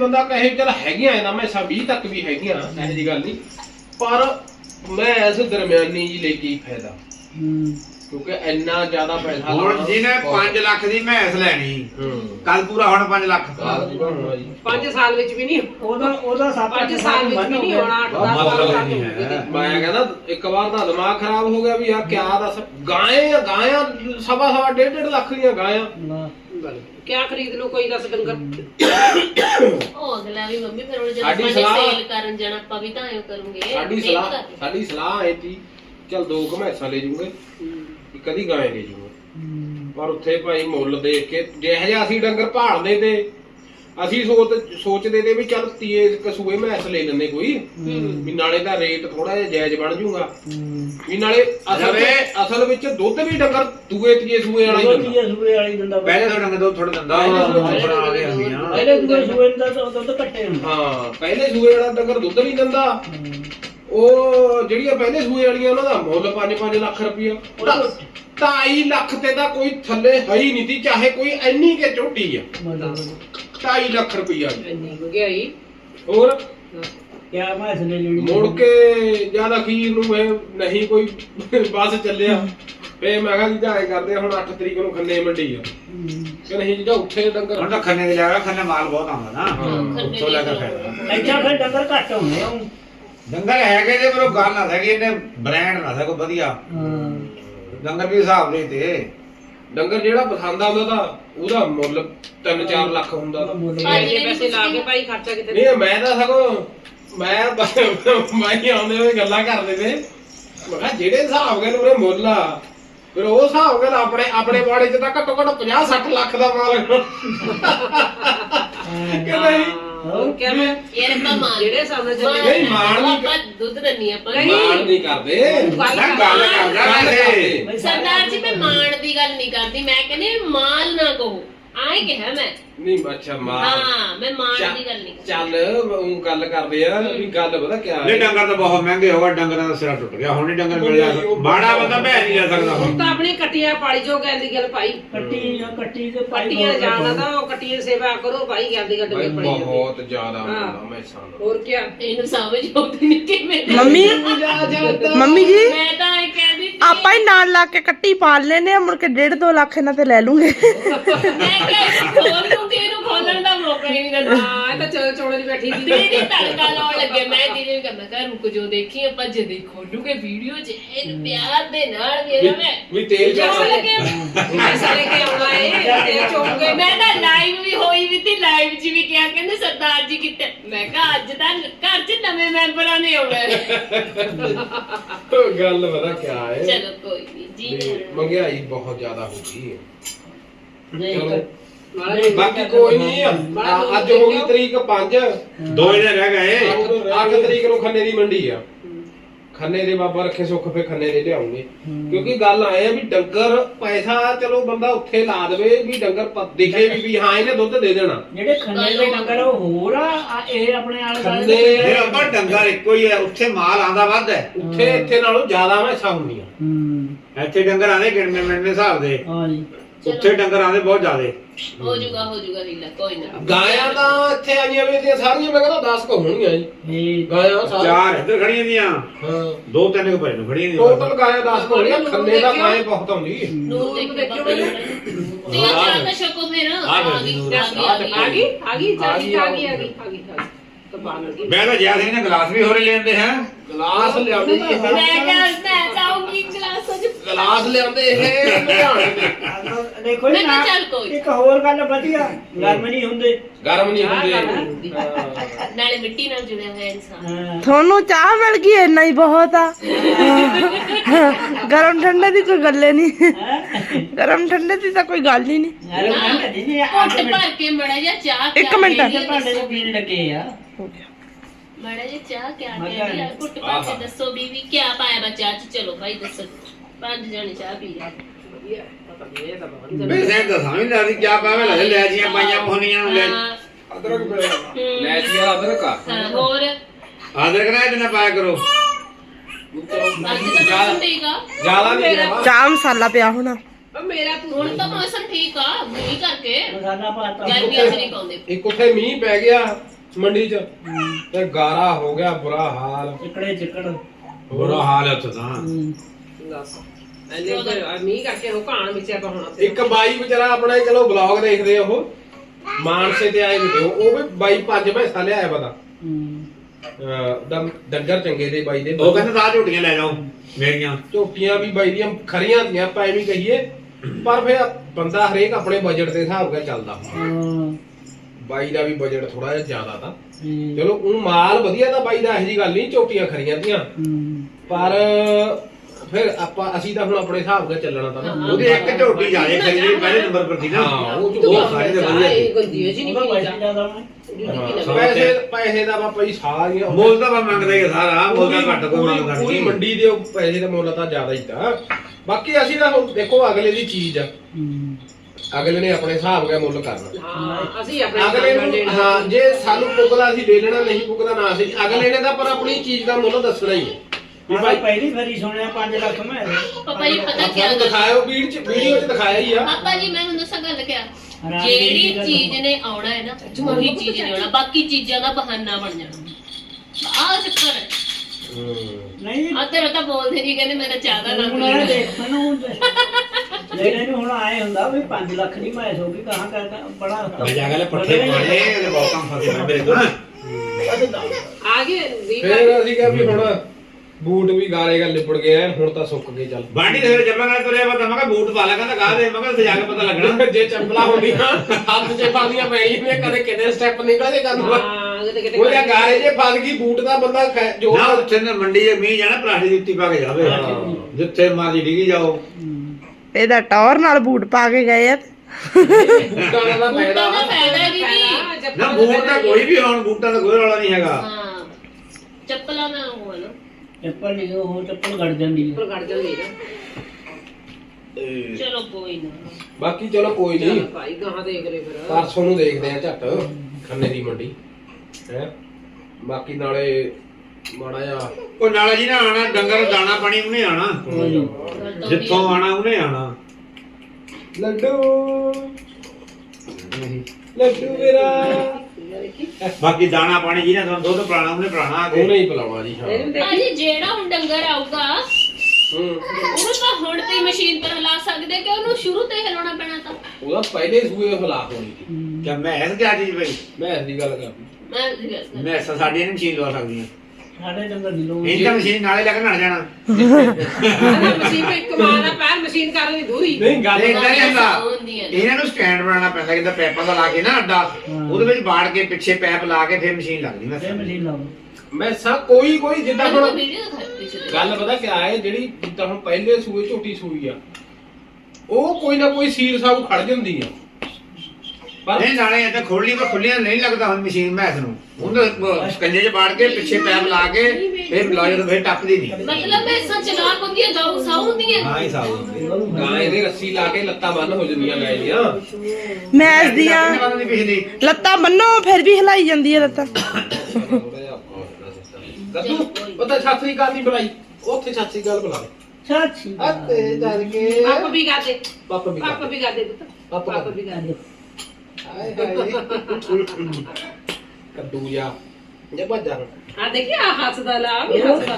ਬੰਦਾ ਕਹੇ ਚਲ ਹੈਗੀਆਂ ਇਹਨਾਂ ਮੈਂ ਸਾ 20 ਤੱਕ ਵੀ ਹੈਗੀਆਂ ਇਹੋ ਜੀ ਗੱਲ ਨਹੀਂ। ਪਰ ਮੈਂ ਇਸ ਦਰਮਿਆਨੀ ਜੀ ਲੈ ਕੇ ਫਾਇਦਾ? ਕਿਉਂਕਿ ਇੰਨਾ ਜ਼ਿਆਦਾ ਪੈਸਾ ਹੁਣ ਜਿਹਨੇ 5 ਲੱਖ ਦੀ ਮੈਸ ਲੈਣੀ ਕੱਲ ਪੂਰਾ ਹੁਣ 5 ਲੱਖ ਸਾਲ ਦੀ ਬਣਨਾ ਜੀ। 5 ਸਾਲ ਵਿੱਚ ਵੀ ਨਹੀਂ ਕਿਆ ਖਰੀਦ ਲੂ ਕੋਈ ਦੱਸ ਡੰਗਰ? ਉਹ ਅਗਲਾ ਵੀ ਮੰਮੀ ਫਿਰ ਉਹ ਜਦੋਂ ਸਾਡੀ ਸਲਾਹ- ਸੇਲ ਕਰਨ ਜਾਣਾ ਆਪਾਂ ਵੀ ਤਾਂ ਐਂ ਕਰੂੰਗੇ। ਸਾਡੀ ਸਲਾਹ ਸਾਡੀ ਸਲਾਹ ਇਹ ਸੀ ਚਲ ਦੋ ਘਮੈਸਾਂ ਲੈ ਜੂਗੇ। ਕਦੀ ਗਾਏਗੇ ਜ਼ਰੂਰ ਪਰ ਉੱਥੇ ਭਾਈ ਮੁੱਲ ਦੇਖ ਕੇ ਜਿਹੋ ਜਿਹਾ ਅਸੀਂ ਡੰਗਰ ਭਾਲਦੇ ਤੇ ਅਸੀਂ ਸੋਚ ਸੋਚਦੇ ਤੇ ਵੀ ਚੱਲ ਤੀਏ ਕਸੂਏ ਮੈਸ ਲੈ ਲੈਂਦੇ ਕੋਈ। ਵੀ ਨਾਲੇ ਦਾ ਰੇਟ ਥੋੜਾ ਜਿਹਾ ਜਾਇਜ਼ ਬਣ ਜੂਗਾ। ਵੀ ਨਾਲੇ ਅਸਲ ਵਿੱਚ ਅਸਲ ਵਿੱਚ ਦੁੱਧ ਵੀ ਡੰਗਰ ਦੂਏ ਤੀਏ ਸੂਏ ਵਾਲਾ ਹੀ ਦਿੰਦਾ। ਸੂਏ ਵਾਲੀ ਦਿੰਦਾ ਪਹਿਲੇ ਪਹਿਲੇ ਤੁਹਾਡਾ ਥੋੜਾ ਦੰਦਾ ਬਣਾ ਦੇ ਹੁੰਦੀਆਂ ਸੂਏ ਦਾ ਦੁੱਧ ਘੱਟੇ ਹਾਂ ਪਹਿਲੇ ਸੂਏ ਵਾਲਾ ਡੰਗਰ ਦੁੱਧ ਨਹੀਂ ਦਿੰਦਾ। ਉਹ ਜਿਹੜੀਆਂ ਪਹਿਲੇ ਸੂਏ ਵਾਲੀਆਂ ਉਹਨਾਂ ਦਾ ਮੁੱਲ 5-5 ਲੱਖ ਰੁਪਇਆ ਢਾਈ ਲੱਖ ਤੇ ਤਾਂ ਕੋਈ ਥੱਲੇ ਹੈ ਹੀ ਨਹੀਂ ਤੀ ਚਾਹੇ ਕੋਈ ਐਨੀ ਕੇ ਝੋਟੀ ਆ। ਢਾਈ ਲੱਖ ਰੁਪਇਆ ਹੋਰ? ਕਿਆ ਮੈਂ ਇਸ ਨੇ ਮੁੜ ਕੇ ਜ਼ਿਆਦਾ ਖੀਰ ਨੂੰ ਇਹ ਨਹੀਂ ਕੋਈ ਬਸ ਚੱਲਿਆ। ਫੇ ਮੈਂ ਕਿਹਾ ਜੀ ਜਾਏ ਕਰਦੇ ਹੁਣ 8 ਤਰੀਕ ਨੂੰ ਖੰਨੇ ਮੰਡੀ ਆ। ਕਿ ਨਹੀਂ ਜੀ ਉੱਥੇ ਡੰਗਰ। ਖੰਨੇ ਦੇ ਲਿਆ ਖੰਨੇ ਮਾਲ ਬਹੁਤ ਆਉਂਦਾ ਨਾ। ਉੱਥੋਂ ਲੈ ਕੇ ਫਾਇਦਾ ਇੱਥੇ ਫਿਰ ਡੰਗਰ ਘੱਟ ਹੁੰਦੇ ਆ। ਡੰਗਰ ਹੈਗੇ ਜੇ ਪਰ ਉਹ ਗੱਲ ਨਾ ਹੈਗੀ ਇਹਨੇ ਬ੍ਰਾਂਡ ਨਾ ਸਕੋ ਵਧੀਆ। ਡੰਗਰ ਵੀ ਹਿਸਾਬ ਦੇ ਤੇ। ਡੰਗਰ ਜਿਹੜਾ ਪਸੰਦ ਆਉਂਦਾ ਤਾਂ ਉਹਦਾ ਮੁੱਲ 3-4 ਲੱਖ ਹੁੰਦਾ। ਤਾਂ ਇੰਨੇ ਪੈਸੇ ਲਾ ਕੇ ਭਾਈ ਖਰਚਾ ਕਿਤੇ ਨਹੀਂ ਮੈਂ ਤਾਂ ਸਗੋਂ ਮੈਂ ਬ- ਮੈਂ ਹੀ ਆਉਂਦੇ ਹੋਏ ਗੱਲਾਂ ਕਰਦੇ ਨੇ ਮੈਂ ਕਿਹਾ ਜਿਹੜੇ ਹਿਸਾਬ ਨਾਲ ਉਹਨੇ ਮੁੱਲ ਆ ਫਿਰ ਉਹ ਹਿਸਾਬ ਨਾਲ ਆਪਣੇ ਆਪਣੇ ਬਾੜੇ 'ਚ ਤਾਂ ਘੱਟੋ ਘੱਟ 50-60 ਲੱਖ ਦਾ ਮਾਲ ਕਿ ਨਹੀਂ? ਹੋਰ ਕਿਆ ਮੈਂ ਯਾਰ ਆਪਾਂ ਮਾਨ ਜਿਹੜੇ ਸਾਹਮਣੇ ਚੱਲੇ ਨਹੀਂ, ਮਾਣ ਨਹੀਂ ਆਪਾਂ ਦੁੱਧ ਦੰਨੀ ਆਪਾਂ। ਮਾਣ ਨਹੀਂ ਕਰਦੇ। ਨਾ ਗੱਲ ਕਰਦਾ ਵੈਸੇ ਸਰਦਾਰ ਜੀ ਮੈਂ ਮਾਣ ਦੀ ਗੱਲ ਨਹੀਂ ਕਰਦੀ। ਮੈਂ ਕਹਿੰਦੀ ਮਾਲ ਨਾ ਕਹੋ। ਆਏ ਕਿਹਾ ਮੈਂ। ਨਹੀਂ ਅੱਛਾ ਮਾਣ ਹਾਂ ਮੈਂ ਮਾਣ ਦੀ ਗੱਲ ਨਹੀਂ ਚੱਲ ਉਹ ਗੱਲ ਕਰਦੇ ਆ ਵੀ ਗੱਲ ਪਤਾ ਕਿਆ ਨਹੀਂ ਹੈ? ਡੰਗਰ ਤਾਂ ਬਹੁਤ ਮਹਿੰਗੇ ਹੋ ਗਏ ਡੰਗਰਾਂ ਦਾ ਸਿਰਾ ਟੁੱਟ ਗਿਆ ਹੁਣ ਨਹੀਂ ਡੰਗਰ ਮਿਲ ਜਾ ਮਾੜਾ ਬੰਦਾ ਭੈ ਨਹੀਂ ਜਾ ਸਕਦਾ। ਹੁਣ ਹੁਣ ਤਾਂ ਆਪਣੀ ਕੱਟੀਆਂ ਪਾਲੀ ਜੋ ਕਹਿੰਦੀ ਗੱਲ ਭਾਈ। ਕੱਟੀ ਕੱਟੀ ਤੇ ਪਾਈ ਕੱਟੀਆਂ ਜਾਣਾ ਤਾਂ ਉਹ ਕੱਟੀਆਂ ਸੇਵਾ ਕਰੋ ਭਾਈ ਕਹਿੰਦੀ ਗੱਲ ਭਾਈ ਪੜੀ ਬਹੁਤ ਜ਼ਿਆਦਾ ਹਾਂ। ਹੁੰਦਾ ਮੈਸਾਂ ਦਾ ਹੋਰ ਕਿਆ? ਇਹਨੂੰ ਸਮਝ ਆਉਂਦੀ ਨਹੀਂ ਕਿਵੇਂ ਦੇ- ਮੰਮੀ? ਮੰਮੀ ਜੀ? ਮੈਂ ਤਾਂ ਇਹ ਕਹਿੰਦੀ ਸੀ, ਆਪਾਂ ਹੀ ਨਾਲ ਲਾ ਕੇ ਕੱਟੀ ਪਾਲ ਲੈਨੇ ਆ ਮੁੜ ਕੇ 1.5 2 ਲੱਖ ਇਹਨਾਂ ਤੇ ਲੈ ਲੂਗੇ। ਮੈਂ ਕਿਹਾ ਇਹਨੂੰ ਖੋਲ ਦੂੰਗੀ ਇਹਨੂੰ ਖੋਲਣ ਦਾ ਮੌਕਾ ਹੀ ਨਹੀਂ ਦਿੰਦਾ। ਹਾਂ ਇਹ ਤਾਂ ਚਲੋ ਚੋਣੇ ਦੀ ਬੈਠੀ ਸੀ। ਦੀਦੀ ਤੜਕਾ ਲਾਉਣ ਲੱਗੇ ਮੈਂ ਦੀਦੀ ਨੂੰ ਕਹਿੰਦਾ ਕਰ ਰੁਕ ਜੋ ਦੇਖੀ ਆਪਾਂ ਜਦੇ ਖੋਲੂਗੇ ਵੀਡੀਓ 'ਚ ਪਿਆਰ ਦੇ ਨਾਲ ਮੇਰਾ ਮੈਂ। ਵੀ ਤੇਲ ਜ਼ਿਆਦਾ ਲੱਗੇ। ਪੈਸਾ ਲੈ ਕੇ ਆਉਣਾ ਏ ਤੇ ਚੋਣਗੇ ਮੈਂ ਤਾਂ ਲਾਈਵ ਵੀ ਹੋਈ ਵੀ ਤੇ ਲਾਈਵ 'ਚ ਵੀ ਕਿਹਾ ਕਹਿੰਦੇ ਸਰਦਾਰ ਜੀ ਕਿਤੇ ਮੈਂ ਕਿਹਾ ਅੱਜ ਤਾਂ ਘਰ 'ਚ ਨਵੇਂ ਮੈਂਬਰਾਂ ਨੇ ਆਉਣਾ। ਹੈ। ਗੱਲ ਪਤਾ ਕਿਆ ਹੈ ਚਲੋ ਕੋਈ ਨਹੀਂ ਜੀ ਵੀ ਮਹਿੰਗਾਈ ਬਹੁਤ ਜ਼ਿਆਦਾ ਹੋ ਗਈ ਹੈ ਚਲੋ। ਜਿਹਾ ਬਾਕੀ ਕੋਈ ਨਹੀਂ ਆ- ਅੱਜ ਹੋ ਗਈ ਤਰੀਕ 5 ਦੋ ਦਿਨ ਰਹਿ ਗਏ। 8 ਤਰੀਕ ਨੂੰ ਖੰਨੇ ਦੀ ਮੰਡੀ ਆ। ਖੰਨੇ ਦੇ ਬਾਬਾ ਰੱਖੇ ਸੁੱਖ ਫੇ ਖੰਨੇ ਦੇ ਲਿਆਉਂਗੇ। ਕਿਉਂਕਿ ਗੱਲ ਆਏ ਆ ਵੀ ਡੰਗਰ ਪੈਸਾ ਚਲੋ ਬੰਦਾ ਉੱਥੇ ਲਾ ਦੇਵੇ ਵੀ ਡੰਗਰ ਦਿਖੇ ਵੀ ਵੀ ਹਾਂ ਇਹਨੇ ਦੁੱਧ ਦੇ ਦੇਣਾ। ਜਿਹੜੇ ਖੰਨੇ ਦੇ ਡੰਗਰ ਉਹ ਹੋਰ ਆ ਆ ਇਹ ਆਪਣੇ ਆਲੇ ਦੇ ਖੰਨੇ- ਇਹ ਆਪਾਂ ਡੰਗਰ ਇੱਕੋ ਹੀ ਹੈ ਉੱਥੇ ਮਾਲ ਆਂਦਾ ਵੱਧ ਹੈ। ਉੱਥੇ ਇੱਥੇ ਨਾਲੋਂ ਜ਼ਿਆਦਾ ਮੈਸਾਂ ਹੁੰਦੀਆਂ ਹੂੰ। ਇੱਥੇ ਡੰਗਰ ਆਂਦੇ ਗਿਣਵੇਂ ਮਿੰਟ ਦੇ ਹਿਸਾਬ ਦੇ। ਹਾਂ ਜੀ। ਉੱਥੇ ਡੰਗਰ ਆਂਦੇ ਬਹੁਤ ਜ਼ਿਆਦੇ। ਹੋ ਜਾਊਗਾ ਹੋ ਜਾਊਗਾ ਹੀਲਾ ਕੋਈ ਨਾ। ਗਾਇਆਂ ਤਾਂ ਇੱਥੇ ਆਈਆਂ ਵੀ ਦੀਆਂ ਸਾਰੀਆਂ ਮੈਂ ਕਹਿੰਦਾ 10 ਕੁ ਹੋਣਗੀਆਂ ਜੀ। ਇਹ ਗਾਇਆਂ ਸਾਰੀਆਂ। ਚਾਰ ਇੱਧਰ ਖੜੀਆਂ ਦੀਆਂ। ਹਾਂ। ਦੋ ਤਿੰਨ ਕੁ ਪੈ ਨੂੰ ਖੜੀਆਂ ਦੀਆਂ। ਟੋਟਲ ਗਾਇਆਂ 10 ਕੁ ਹੋਣਗੀਆਂ ਖੰਨੇ ਦਾ ਗਾਇ ਬਹੁਤ ਆਉਂਦੀ। ਨੂਰ ਦੇਖ ਕੇ ਦੇਖਿਓ ਬਾਬਾ ਤੇ ਆ ਚਾਹ ਤਾਂ ਛਕੋ ਫਿਰ। ਆ ਗਈ ਆ ਗਈ ਆ ਗਈ। ਆ ਗਈ। ਆ ਗਈ ਆ ਗਈ ਆ ਗਈ ਕਬਾਨ ਲੱਗੀ ਮੈਂ ਤਾਂ ਜ਼ਿਆਦਾ ਸਿੰਘ ਨੇ ਗਲਾਸ ਵੀ ਹੋਰੇ ਲੈਂਦੇ ਹੈ? ਗਲਾਸ ਲਿਆਉਂਦੇ ਜੀ। ਮੈਂ ਕਿਹਾ ਮੈਂ ਗਲਾਸ ਲਿਆਉਂਦੇ ਇਹ ਲੁਧਿਆਣੇ ਦੇ। ਦੇਖੋ ਮੈਂ ਜੀ ਕਿਹਾ ਨਾ ਚੱਲ ਕੋਈ। ਇੱਕ ਹੋਰ ਗੱਲ ਵਧੀਆ ਗਰਮ ਨਹੀਂ ਹੁੰਦੇ। ਗਰਮ ਨਹੀਂ ਹੁੰਦੇ। ਨਾਲੇ ਮਿੱਟੀ ਨਾਲ ਜੁੜਿਆ ਹੋਇਆ ਇਨਸਾਨ। ਹਾਂ। ਤੁਹਾਨੂੰ ਚਾਹ ਮਿਲ ਗਈ ਇੰਨਾ ਹੀ ਬਹੁਤ ਆ। ਗਰਮ ਠੰਡੇ ਦੀ ਕੋਈ ਗੱਲ ਹੀ ਨਹੀਂ। ਗਰਮ ਠੰਡੇ ਦੀ ਤਾਂ ਕੋਈ ਗੱਲ ਹੀ ਨਹੀਂ। ਨਾਲੇ ਮੈਂ ਦੀਦੀ ਘੁੱਟ ਭਰ ਕੇ ਮੜਾ ਜਿਹਾ ਚਾਹ ਇੱਕ ਮਿੰਟ। ਭਾਂਡੇ ਦੇ ਪੀਣ ਲੱਗੇ ਆ। ਮੜਾ ਜਿਹਾ ਚਾਹ ਕਿਆ ਕਹਿੰਦੀ ਕਿਹਾ ਆ? ਘੁੱਟ ਭਰ ਕੇ ਦੱਸੋ ਬੀਵੀ ਕਿਆ ਪਾਇਆ ਬਾ ਚਾਹ ਚ? ਚਲੋ ਭਾਈ ਦੱਸੋ। ਪੰਜ ਜਣੇ ਚਾਹ ਪੀ ਰਹੇ ਬੇਸੇ ਤਾਂ ਸਮਝ ਨਹੀਂ ਲੱਗਦੀ ਕਿਆ ਪਾਵੇ ਲੈ ਲੈ ਜੀਆਂ ਪਾਈਆਂ ਹੋਣੀਆਂ ਲੈ ਹਾਂ। ਅਦਰਕ ਪਿਆ। ਲੈ ਜੀ ਅਦਰਕ ਆ। ਹਾਂ ਹੋਰ? ਆਦਰ ਕਰਾ ਇਹਦੇ ਪਾਇਆ ਕਰੋ। ਅੱਜ ਤਾਂ ਮੌਸਮ ਠੀਕ ਆ। ਜ਼ਿਆਦਾ ਨਹੀਂ ਪਿਆ ਚਾਹ ਮਸਾਲਾ ਪਿਆ ਹੋਣਾ। ਮੇਰਾ ਤੂੰ ਹੁਣ ਤਾਂ ਮੌਸਮ ਠੀਕ ਆ ਮੀਂਹ ਕਰਕੇ। ਮਸਾਲਾ ਪਾਤਾ। ਗਰਮੀਆਂ ਚ ਨਹੀਂ ਪਾਉਂਦੇ। ਇੱਕ ਉੱਥੇ ਮੀਂਹ ਪੈ ਗਿਆ ਮੰਡੀ 'ਚ ਤੇ ਗਾਰਾ ਹੋ ਗਿਆ ਬੁਰਾ ਹਾਲ। ਚਿਕੜੇ ਚਿਕੜ। ਬੁਰਾ ਹਾਲ ਹੈ ਉੱਥੇ ਤਾਂ। ਦੱਸ। ਐਨੇ ਕੋਈ ਮੀਂਹ ਕਰਕੇ ਉਹ ਘਾਣ ਵਿੱਚ ਆਪਾਂ ਹੋਣਾ ਸੀ ਇੱਕ ਬਾਈ ਵਿਚਾਰਾ ਆਪਣਾ ਹੀ ਚਲੋ ਬਲੌਗ ਦੇਖਦੇ ਆ ਉਹ। ਮਾਨਸੇ ਤੇ ਆਏ ਵੀਡੀਓ ਉਹ ਵੀ ਬਾਈ ਪੰਜ ਮੈਸਾਂ ਲਿਆਇਆ ਪਤਾ ਹੂੰ। ਅਹ ਡੰ- ਡੰਗਰ ਚੰਗੇ ਦੇ ਬਾਈ ਦੇ। ਉਹ ਕਹਿੰਦਾ ਤਾਂ ਝੋਟੀਆਂ ਲੈ ਜਾਓ ਮੇਰੀਆਂ। ਝੋਟੀਆਂ ਵੀ ਬਾਈ ਦੀਆਂ ਖਰੀਆਂ ਦੀਆਂ ਆਪਾਂ ਐਵੇਂ ਕਹੀਏ। ਪਰ ਫਿਰ ਬੰਦਾ ਹਰੇਕ ਆਪਣੇ ਬਜਟ ਦੇ ਹਿਸਾਬ ਨਾਲ ਚੱਲਦਾ ਹਾਂ। ਬਾਈ ਦਾ ਵੀ ਬਜਟ ਥੋੜਾ ਜਿਹਾ ਜ਼ਿਆਦਾ ਤਾਂ। ਚਲੋ ਉਹ ਮਾਲ ਵਧੀਆ ਤਾਂ ਬਾਈ ਦਾ ਇਹੋ ਜੀ ਗੱਲ ਨਹੀਂ ਝੋਟੀਆਂ ਖਰੀਆਂ ਦੀਆਂ। ਪਰ ਫਿਰ ਆਪਾਂ ਅਸੀਂ ਤਾਂ ਹੁਣ ਆਪਣੇ ਹਿਸਾਬ ਨਾਲ ਚੱਲਣਾ ਤਾਂ ਨਾ। ਉਹਦੀ ਇੱਕ ਝੋਟੀ ਜਾਏ ਖਰੀਦੀ ਪਹਿਲੇ ਨੰਬਰ ਪਰ ਸੀ ਨਾ। ਹਾਂ, ਉਹ ਸਾਰੇ ਦੇ ਵਧੀਆ ਸੀ। ਜੀ ਪੈਸੇ ਪੈਸੇ ਪੈਸੇ ਦਾ ਆਪਾਂ ਹੀ ਸਾਰੀਆਂ ਮੁੱਲ ਤਾਂ ਮੈਂ ਮੰਗਦਾ ਹੀ ਆ ਸਾਰਾ ਮੁੱਲ ਤਾਂ ਘੱਟ ਕੋਈ ਪੂਰੀ- ਮੰਗਦਾ ਪੂਰੀ ਨਹੀਂ। ਮੰਡੀ ਦੇ ਉਹ ਪੈਸੇ ਦਾ ਮੁੱਲ ਤਾਂ ਜ਼ਿਆਦਾ ਹੀ ਤਾਂ। ਬਾਕੀ ਅਸੀਂ ਤਾਂ ਹੁਣ ਦੇਖੋ ਅਗਲੇ ਦੀ ਚੀਜ਼ ਆ। ਅਗਲੇ ਨੇ ਆਪਣੇ ਹਿਸਾਬ ਨਾਲ ਮੁੱਲ ਕਰਨਾ। ਅਸੀਂ ਆਪਣੇ ਅਗਲੇ ਨਾਲ ਨੂੰ। ਹਾਂ ਜੇ ਸਾਨੂੰ ਪੁੱਗਦਾ ਅਸੀਂ ਦੇ ਲੈਣਾ ਨਹੀਂ ਪੁੱਗਦਾ ਨਾ ਅਸੀਂ। ਅਗਲੇ ਨੇ ਤਾਂ ਪਰ ਆਪਣੀ ਚੀਜ਼ ਦਾ ਮੁੱਲ ਦੱਸਣਾ ਹੀ ਹੈ ਵੀ ਮੈਂ ਭਾਈ ਪਹਿਲੀ ਵਾਰੀ ਸੁਣਿਆ 5 ਲੱਖ ਮੈਂ। ਪਾਪਾ ਜੀ ਪਤਾ ਕੀ ਆਪਾਂ ਨੂੰ ਦਿਖਾਇਓ ਵੀਡੀਓ ਚ ਵੀਡੀਓ ਚ ਦਿਖਾਇਆ ਹੀ ਆ। ਪਾਪਾ ਜੀ ਮੈਂ ਤੁਹਾਨੂੰ ਦੱਸਾਂ ਗੱਲ ਕਿਆ? ਜਿਹੜੀ ਚੀਜ਼ ਨੇ ਆਉਣਾ ਹੈ ਨਾ ਉਹੀ ਚੀਜ਼ ਨੇ ਆਉਣਾ। ਬਾਕੀ ਚੀਜ਼ਾਂ ਦਾ ਬਹਾਨਾ ਬਣ ਜਾਣਾ। ਆਹ ਚੱਕਰ ਹੈ। ਨਹੀਂ। ਅੱਧੇ ਤਾਂ ਬੋਲਦੇ ਨਹੀਂ ਕਹਿੰਦੇ ਮੇਰਾ ਜ਼ਿਆਦਾ ਨਾ ਹੁਣ ਇਹ ਦੇਖ ਮੈਨੂੰ ਜਿਹੜੇ ਨੂੰ ਹੁਣ ਆਏ ਹੁੰਦਾ ਵੀ 5 ਲੱਖ ਦੀ ਮੈਚ ਹੋ ਗਈ ਕਹਾਂ ਕਰ ਬੜਾ ਮੈਂ ਜਾ ਕੇ ਪੱਠੇ ਪਾਣੇ ਇਹਦੇ ਬਹੁਤ ਕੰਮ ਫਸੇ ਮੈਂ ਮੇਰੇ ਤੋਂ ਆ ਗਏ ਵੀ ਫਿਰ ਅਸੀਂ ਕਿਹਾ ਵੀ ਹੁਣ ਬੂਟ ਵੀ ਗਾਲੇ ਗੱਲ ਲਿਪੜ ਗਏ ਐਨ ਹੁਣ ਤਾਂ ਸੁੱਕ ਗਏ ਚੱਲ। ਬਾਂਡੀ ਦੇ ਜੱਬਾ ਨਾਲ ਤੁਰਿਆ ਵਾ ਤਾਂ ਮੈਂ ਕਿਹਾ ਬੂਟ ਪਾ ਲਾ ਕਹਿੰਦਾ ਗਾ ਦੇ ਮੈਂ ਕਿਹਾ ਸਜਾ ਕੇ ਪਤਾ ਲੱਗਣਾ। ਜੇ ਚੱਪਲਾਂ ਹੁੰਦੀਆਂ ਹੱਥ 'ਚ ਪਾਦੀਆਂ ਪਈਆਂ ਨੇ ਕਦੇ ਕਿਤੇ ਸਟੈਪ ਨਿਕਲਦੇ ਕੰਨ ਹਾਂ ਕਿਤੇ ਕਿਤੇ ਉਹ ਜਾਂ ਗਾਰੇ ਜੇ ਫਸ ਗਈ ਬੂਟ ਦਾ ਬੰਦਾ ਖੈ- ਜੋ ਨਾ ਉੱਥੇ ਨਾ ਮੰਡੀ ਦੇ ਮੀਂਹ ਜਾਣਾ ਪਲਾਸਟਿਕ ਦੀ ਜੁੱਤੀ ਪਾ ਕੇ ਜਾਵੇ। ਜਿੱਥੇ ਮਰਜ਼ੀ ਡਿੱਗੀ ਜਾਓ। ਇਹਦਾ ਟੌਰ ਨਾਲ ਬੂਟ ਪਾ ਕੇ ਗਏ ਆ ਬੂਟਾਂ ਦਾ ਤਾਂ ਫਾਇਦਾ। ਦੀਦੀ ਨਾ ਬੂਟ ਤਾਂ ਕੋਈ ਵੀ ਹੋਣ ਬੂਟਾਂ ਦਾ ਕੋਈ ਰੌਲਾ ਨਹੀਂ ਹੈਗਾ। ਹਾਂ। ਚੱਪਲਾਂ ਨਾ ਉਹ ਹੈ ਨਾ ਚੱਪਲ ਨਹੀਂ ਉਹ ਚੱਪਲ ਗੜ ਜਾਂਦੀ ਹੈ। ਕੱਢ ਜਾਂਦੀ ਨਾ ਚਲੋ ਕੋਈ ਨਾ। ਬਾਕੀ ਚਲੋ ਕੋਈ ਨਹੀਂ। ਭਾਈ ਗਾਹਾਂ ਦੇਖ ਲੈ ਫਿਰ। ਪਰਸੋਂ ਨੂੰ ਦੇਖਦੇ ਆ ਝੱਟ ਖੰਨੇ ਦੀ ਮੰਡੀ। ਹੈ? ਬਾਕੀ ਨਾਲੇ ਮਾੜਾ ਜਿਹਾ ਉਹ ਨਾਲੇ ਜੀ ਨਾ ਆਣਾ ਡੰਗਰ ਦਾਣਾ ਪਾਣੀ ਉਹਨੇ ਆਣਾ। ਜਿੱਥੋਂ ਆਣਾ ਉਹਨੇ ਆਣਾ। ਲੱਡੂ। ਲੱਡੂ ਮੇਰਾ। ਬਾਕੀ ਦਾਣਾ ਪਾਣੀ ਜਿਹਨੇ ਤੁਹਾਨੂੰ ਦੁੱਧ ਪਿਲਾਣਾ ਉਹਨੇ ਪਿਲਾਣਾ ਆ ਕੇ ਉਹਨੇ ਹੀ ਪਿਲਾਉਣਾ ਜੀ ਹਾਂ। ਭਾਜੀ ਜਿਹੜਾ ਹੁਣ ਡੰਗਰ ਆਊਗਾ ਹੂੰ। ਉਹਨੂੰ ਤਾਂ ਹੁਣ ਤੇ ਮਸ਼ੀਨ ਤੇ ਹਿਲਾ ਸਕਦੇ ਕਿ ਉਹਨੂੰ ਸ਼ੁਰੂ ਤੇ ਹਿਲਾਉਣਾ ਪੈਣਾ ਤਾਂ। ਉਹਦਾ ਪਹਿਲੇ ਸੂਏ ਹਲਾਕ ਹੋਣੀ ਸੀ। ਕਿ ਮੈਂ ਇਸ ਚੀਜ਼ ਬਈ? ਮੈਂ ਇਸ ਦੀ ਗੱਲ ਕਰਦੀ। ਮੈਂ ਉਹਦੀ ਗੱਲ ਕਰ- ਮੈਂ ਸਾਡੀ ਇਹਨੂੰ ਮਸ਼ੀਨ ਲਵਾ ਸਕਦੀ ਹਾਂ ਸਾਡੇ ਇਹ ਤਾਂ ਮਸ਼ੀਨ ਨਾਲੇ ਲੈ ਕੇ ਨੜ ਜਾਣਾ। ਮਸ਼ੀਨ ਤੇ ਦਾ ਪੈਰ ਮਸ਼ੀਨ ਕਰਨ ਦੀ ਦੂਰੀ। ਨਹੀਂ ਗੱਲ ਇਹ ਇਦਾਂ ਨਹੀਂ ਹੁੰਦਾ। ਨੇ। ਇਹਨਾਂ ਨੂੰ ਸਟੈਂਡ ਬਣਾਉਣਾ ਪੈਂਦਾ ਜਿੱਦਾਂ ਪੈਪਾਂ ਦਾ ਲਾ ਕੇ ਨਾ ਅੱਡਾ ਉਹਦੇ ਵਿੱਚ ਬਾੜ ਕੇ ਪਿੱਛੇ ਪੈਪ ਲਾ ਕੇ ਫਿਰ ਮਸ਼ੀਨ ਲੱਗਦੀ ਮੈਂ ਤੇ ਮਸ਼ੀਨ ਲਾਓ। ਮੈਂ ਸਾ ਕੋਈ ਕੋਈ ਜਿੱਦਾਂ ਹੁਣ ਗੱਲ ਪਤਾ ਕਿਆ ਹੈ ਜਿਹੜੀ ਜਿੱਦਾਂ ਹੁਣ ਪਹਿਲੇ ਸੂਏ ਝੋਟੀ ਸੂਈ ਆ ਉਹ ਕੋਈ ਨਾ ਕੋਈ ਸੀਰ ਸਾਊ ਖੜ ਜਾਂਦੀ ਆ। ਪਰ ਨਹੀਂ ਨਾਲੇ ਇੱਥੇ ਖੋਲਣੀ ਪਰ ਖੁੱਲੀਆਂ ਨਹੀਂ ਲੱਗਦਾ ਹੁਣ ਮਸ਼ੀਨ ਮੈਸ ਨੂੰ। ਉਹਦੇ ਕੰਜੇ 'ਚ ਬਾੜ ਕੇ ਪਿੱਛੇ ਪੈਪ ਲਾ ਕੇ ਫਿਰ ਲਾ ਜਦੋਂ ਫਿਰ ਟੱਪਦੀ ਨਹੀਂ। ਮਤਲਬ ਮੈਂ ਸੱਚ ਨਾ ਹੁੰਦੀਆਂ ਗਾਉ ਸਾਉ ਹੁੰਦੀਆਂ ਹਾਂ। ਹੀ ਸਾਬ ਗਾਂ ਇਹਦੇ ਰੱਸੀ ਲਾ ਕੇ ਲੱਤਾਂ ਬੰਨ ਹੋ ਜਾਂਦੀਆਂ ਗਾਂ ਦੀਆਂ ਮੈਚ ਦੀਆਂ ਪਿਛਲੀ? ਲੱਤਾਂ ਬੰਨੋ ਫਿਰ ਵੀ ਹਿਲਾਈ ਜਾਂਦੀ ਹੈ ਲੱਤਾਂ। ਗੱਦੂ ਪਤਾ ਛਾਤਰੀ ਗੱਲ ਨਹੀਂ ਬੁਲਾਈ। ਉੱਥੇ ਛਾਤਰੀ ਗੱਲ ਬੁਲਾ ਸਾਚੀ ਅੱਤੇ ਜਦ ਕੇ ਪਾਪ ਵੀ ਕਰਦੇ ਪਾਪਾ ਵੀ ਪਾਪ ਕਰ ਵੀ ਕਰਦੇ ਪੁੱਤ। ਪਾਪਾ ਪਾਪ ਵੀ ਕਰਦੇ ਹਾਏ ਹਾਏ। ਕੱਦੂ ਜਾ ਜੇ ਭੱਜਾ ਆ ਦੇਖੀ ਆ ਹੱਸਦਾ ਲਾ ਆ ਵੀ ਹੱਸਦਾ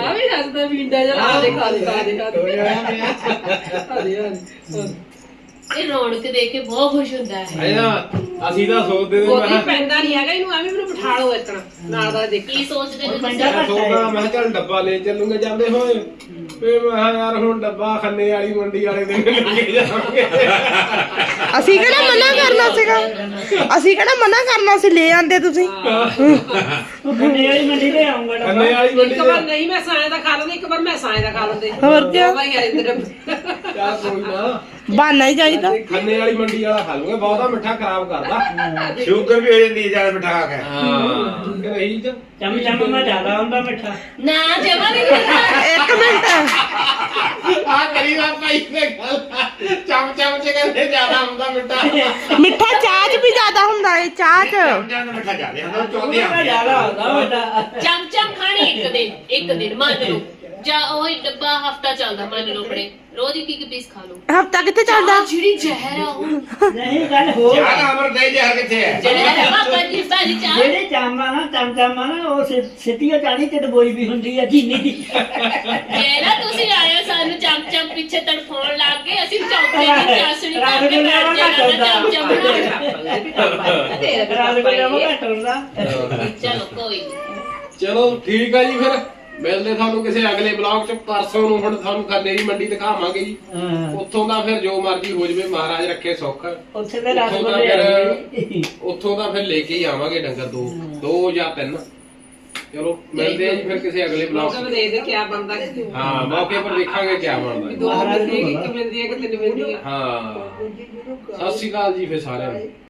ਆ ਵੀ ਹੱਸਦਾ ਵੀਂਡਾ ਜਿਹਾ ਆ ਦੇਖ ਆ ਦੇਖ ਆ ਦੇਖ ਆ ਦੇਖ ਆ ਦੇਖ ਆ ਦੇਖ ਇਹ ਰੌਣਕ ਦੇਖ ਕੇ ਬਹੁਤ ਖੁਸ਼ ਹੁੰਦਾ ਹੈ। ਆਇਆ ਅਸੀਂ ਤਾਂ ਸੋਚਦੇ ਤੇ ਉਹਦੀ ਮੈਂ ਪੈਂਦਾ ਨਹੀਂ ਹੈਗਾ ਇਹਨੂੰ ਐਵੇਂ ਮੈਨੂੰ ਬਿਠਾ ਲਓ ਇਤਨਾ ਨਾਲ ਦਾ ਦੇਖੀ। ਕੀ ਸੋਚਦੇ ਨੇ ਪੈਂਦਾ ਤੁਸੀਂ? ਮੈਂ ਸੋਚਦਾ ਮੈਂ ਕਿਹਾ ਚੱਲ ਡੱਬਾ ਲੈ ਚੱਲੂਗੇ ਜਾਂਦੇ ਹੋਏ। ਫੇ ਮੈਂ ਕਿਹਾ ਯਾਰ ਹੁਣ ਡੱਬਾ ਖੰਨੇ ਵਾਲੀ ਮੰਡੀ ਵਾਲੇ ਦਿਨ ਲੈ ਕੇ ਜਾਵਾਂਗੇ। ਅਸੀਂ ਕਿਹੜਾ ਮਨਾ ਕਰਨਾ ਅਸੀਂ ਕਿਹੜਾ ਮਨਾ ਕਰਨਾ ਸੀ ਲੈ ਆਂਦੇ ਤੁਸੀਂ। ਉਹ ਖੰਡੇ ਵਾਲੀ ਮੰਡੀ ਤੇ ਆਉਂਗਾ ਖੰਨੇ ਵਾਲੀ ਮੰਡੀ ਇੱਕ ਵਾਰ ਨਹੀਂ ਮੈਂ ਸਾਏ ਦਾ ਖਾ ਲੈਂਦੇ ਇੱਕ ਵਾਰ ਮੈਂ ਸਾਏ ਦਾ ਖਾ ਲੈਂਦੇ। ਹੋਰ? ਭਾਈ ਕੋਈ ਨਾ। ਬਹਾਨਾ ਹੀ ਚਾਹੀਦਾ। ਖੰਨੇ ਵਾਲੀ ਮੰਡੀ ਵਾਲਾ ਖਾ ਲੂਗੇ ਬਹੁਤਾ ਮਿੱਠਾ ਖਰਾਬ ਕਰਦਾ। ਸ਼ੂਗਰ ਵੀ ਹੋ ਜਾਂਦੀ ਹੈ ਜ਼ਿਆਦਾ ਮਿਠਾ ਖਾ ਕੇ। ਹਾਂ ਕਿ ਰਹੀ ਚ ਚਮ ਚਮ ਮੈਂ ਜ਼ਿਆਦਾ ਹੁੰਦਾ ਮਿੱਠਾ। ਨਾ ਜਮਾ ਨਹੀਂ ਇੱਕ ਮਿੰਟ। ਆ ਕਰੀਦਾ ਭਾਈ ਨੇ ਗੱਲ। ਚਮ ਚਮ ਚ ਕਹਿੰਦੇ ਜ਼ਿਆਦਾ ਹੁੰਦਾ ਮਿੱਠਾ। ਮਿੱਠਾ ਚਾਹ 'ਚ ਵੀ ਜ਼ਿਆਦਾ ਹੁੰਦਾ ਏ ਚਾਹ 'ਚ। ਸਮਝਾਂ ਦਾ ਮਿੱਠਾ ਜ਼ਿਆਦਾ ਹੁੰਦਾ ਚੌਂਦੇ ਮੈਂ ਜ਼ਿਆਦਾ ਹੁੰਦਾ ਵੱਡਾ ਚਮ ਚਮ ਖਾਣੀ ਇੱਕ ਦਿਨ ਇੱਕ ਦਿਨ ਮੰਨ ਲਓ। ਜਾਂ ਉਹ ਹੀ ਡੱਬਾ ਹਫਤਾ ਚੱਲਦਾ ਮੰਨ ਲਓ ਆਪਣੇ ਰੋਜ਼ ਇੱਕ ਇੱਕ ਪੀਸ ਖਾ ਲਓ। ਹਫਤਾ ਕਿੱਥੇ ਚੱਲਦਾ? ਆਹ ਜਿਹੜੀ ਜ਼ਹਿਰ ਆ ਉਹ। ਨਹੀਂ ਗੱਲ ਹੋਰ ਚਾਹ ਦਾ ਅਮਰ ਦੇ ਜਹਰ ਕਿੱਥੇ ਹੈ? ਜਿਹੜੇ ਪਾਪਾ ਜੀ ਸਾਡੀ ਚਾਹ। ਜਿਹੜੇ ਚਾਮਾ ਨਾ ਚਮ ਚਮਾ ਨਾ ਉਹ ਸਿ- ਸਿੱਟੀਆਂ ਚਾਣੀ ਤੇ ਡਬੋਈ ਵੀ ਹੁੰਦੀ ਆ ਚੀਨੀ ਦੀ। ਜਿਹੜਾ ਤੁਸੀਂ ਆਏ ਹੋ ਸਾਨੂੰ ਚਮ ਚਮ ਪਿੱਛੇ ਤੜਫਾਉਣ ਲੱਗ ਗਏ ਅਸੀਂ ਚੌਥੇ ਦੀ ਚਾਸਣੀ ਕਰਕੇ ਨੂੰ ਬੈਠ ਜਾਣਾ ਚਮ ਚਮ ਬਣਾ ਤੇਰੇ ਰਾਤ ਘੱਟ ਹੁੰਦਾ। ਚਲੋ ਕੋਈ ਨੀ। ਚਲੋ ਠੀਕ ਆ ਜੀ ਫਿਰ। ਮਿਲਦੇ ਤੁਹਾਨੂੰ ਕਿਸੇ ਅਗਲੇ ਬਲੌਗ ਚ ਪਰਸੋਂ ਨੂੰ ਹੁਣ ਤੁਹਾਨੂੰ ਖੰਨੇ ਦੀ ਮੰਡੀ ਦਿਖਾਵਾਂਗੇ ਜੀ। ਹਾਂ। ਉੱਥੋਂ ਦਾ ਫਿਰ ਜੋ ਮਰਜ਼ੀ ਹੋ ਜਵੇ ਮਹਾਰਾਜ ਰੱਖੇ ਸੁੱਖ। ਉੱਥੇ ਦੇ ਉੱਥੋਂ ਫਿਰ ਉੱਥੋਂ ਦਾ ਫਿਰ ਲੈ ਕੇ ਹੀ ਆਵਾਂਗੇ ਡੰਗਰ ਦੋ ਦੋ ਜਾਂ ਤਿੰਨ। ਚਲੋ ਮਿਲਦੇ ਆ ਜੀ ਫਿਰ ਕਿਸੇ ਅਗਲੇ ਬਲੌਗ ਵੀ ਦੇ ਦੇ ਕਿਆ ਬਣਦਾ ਕਿ ਹਾਂ ਮੌਕੇ ਪਰ ਦੇਖਾਂਗੇ ਕੀ ਬਣਦਾ ਜੀ। ਦੋ ਮਿਲਦੀ ਹੈ ਕਿ ਇੱਕ ਮਿਲਦੀ ਹੈ ਕਿ ਤਿੰਨ ਮਿਲਦੀ ਹੈ। ਹਾਂ। ਸਤਿ ਸ਼੍ਰੀ ਅਕਾਲ ਜੀ ਫਿਰ ਸਾਰਿਆਂ ਨੂੰ।